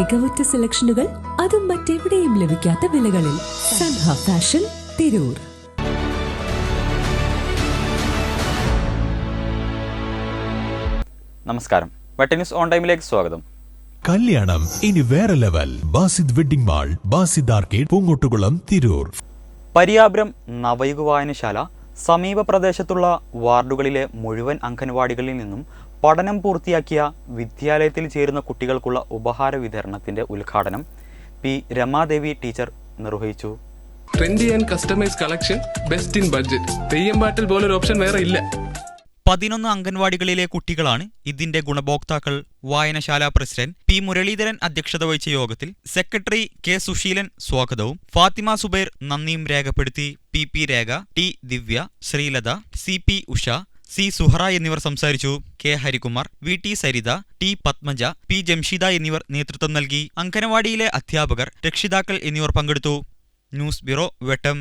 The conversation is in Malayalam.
മികവുറ്റ സെലക്ഷനുകൾ അതും മറ്റെവിടെയും ലഭിക്കാത്ത വിലകളിൽ സൻഹ ഫാഷൻ തിരൂർ. നമസ്കാരം. വെട്ട ന്യൂസ് ഓൺ ടൈമിലേക്ക് സ്വാഗതം. കല്യാണം ഇനി വേറെ level. Basid wedding mall Basid arcade Poongottukulam Tirur. Pariyapuram Navayuga വായനശാല സമീപ പ്രദേശത്തുള്ള വാർഡുകളിലെ മുഴുവൻ അംഗൻവാടികളിൽ നിന്നും പഠനം പൂർത്തിയാക്കിയ വിദ്യാലയത്തിൽ ചേരുന്ന കുട്ടികൾക്കുള്ള ഉപഹാര വിതരണത്തിന്റെ ഉദ്ഘാടനം പി രമാദേവി ടീച്ചർ നിർവഹിച്ചു. Trendy and customise collection best in budget Theyyam പാട്ടിൽ പോലൊരു ഓപ്ഷൻ വേറെ ഇല്ല. പതിനൊന്ന് അംഗൻവാടികളിലെ കുട്ടികളാണ് ഇതിന്റെ ഗുണഭോക്താക്കൾ. വായനശാല പ്രസിഡന്റ് പി മുരളീധരൻ അധ്യക്ഷത വഹിച്ച യോഗത്തിൽ സെക്രട്ടറി കെ സുശീലൻ സ്വാഗതവും. ഫാത്തിമ സുബൈർ നന്ദിയും രേഖപ്പെടുത്തി. P P Rekha T Divya Sreelatha C P Usha C Suhara എന്നിവർ സംസാരിച്ചു. K Harikumar V T Saritha T Padmaja P Jamshida എന്നിവർ നേതൃത്വം നൽകി. അംഗനവാടിയിലെ അധ്യാപകർ രക്ഷിതാക്കൾ എന്നിവർ പങ്കെടുത്തു. News bureau Vettam.